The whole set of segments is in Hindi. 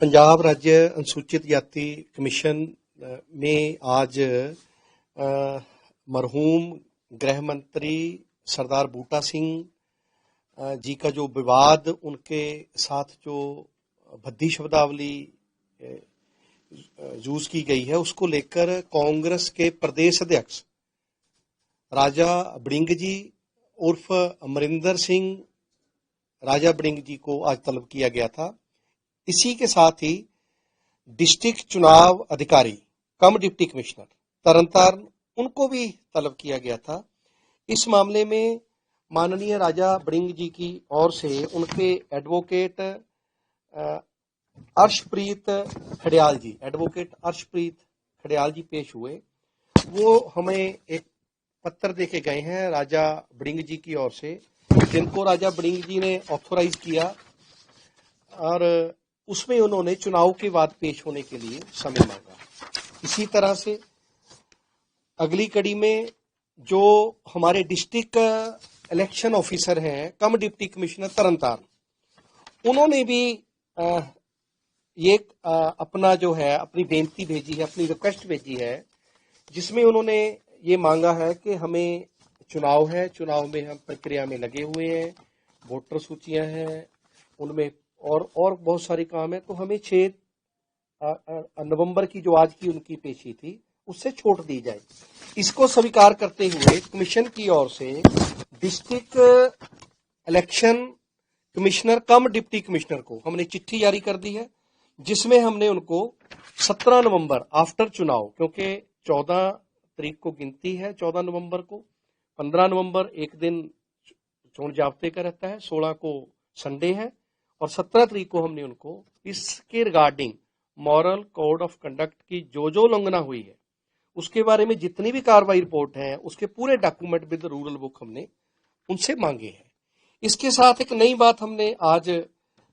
पंजाब राज्य अनुसूचित जाति कमीशन में आज मरहूम गृह मंत्री सरदार बूटा सिंह जी का जो विवाद उनके साथ जो भद्दी शब्दावली यूज़ की गई है उसको लेकर कांग्रेस के प्रदेश अध्यक्ष राजा बड़िंग जी उर्फ़ अमरिंदर सिंह राजा बड़िंग जी को आज तलब किया गया था इसी के साथ ही डिस्ट्रिक्ट चुनाव अधिकारी, कम डिप्टी कमिश्नर तरनतारन उनको भी तलब किया गया था। इस मामले में माननीय राजा बड़िंग जी की ओर से उनके एडवोकेट अर्शप्रीत खड़ियाल जी, एडवोकेट अर्शप्रीत खड़ियाल जी पेश हुए। वो हमें एक पत्र देके गए हैं राजा बड़िंग जी की ओर से, जिनको राजा बड़िंग जी ने ऑथोराइज किया और उसमें उन्होंने चुनाव के बाद पेश होने के लिए समय मांगा। इसी तरह से अगली कड़ी में जो हमारे डिस्ट्रिक्ट इलेक्शन ऑफिसर हैं, कम डिप्टी कमिश्नर तरनतारन उन्होंने भी ये अपना जो है, अपनी बेनती भेजी है, अपनी रिक्वेस्ट भेजी है, जिसमें उन्होंने ये मांगा है कि हमें चुनाव है, चुनाव में हम प्रक्रिया में लगे हुए हैं, वोटर सूचियाँ हैं, उनमें और और बहुत सारे काम है। तो हमें अ, नवंबर की जो आज की उनकी पेशी थी उससे छूट दी जाए। इसको स्वीकार करते हुए कमीशन की ओर से district election commissioner cum deputy commissioner को हमने चिट्ठी जारी कर दी है जिसमें हमने उनको 17 नवंबर आफ्टर चुनाव क्योंकि 14 तारीख को गिनती है 14 नवंबर को 15 नवंबर एक दिन चुनाव जाब्ते का रहता है 16 को संडे है और 17 तारीख को हमने उनको, इसके regarding moral code of conduct की जो जो उल्लंघना हुई है, उसके बारे में जितनी भी कार्रवाई रिपोर्ट है, उसके पूरे डॉक्यूमेंट विद रूरल बुक हमने उनसे मांगे हैं। इसके साथ एक नई बात हमने आज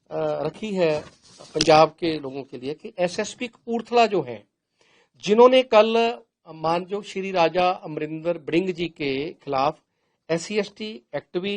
रखी है पंजाब के लोगों के लिए कि एसएसपी कपूरथला जो हैं, जिन्होंने कल मान जो श्री राजा अमरिंदर बड़िंग जी के खिलाफ एस सी एक्ट भी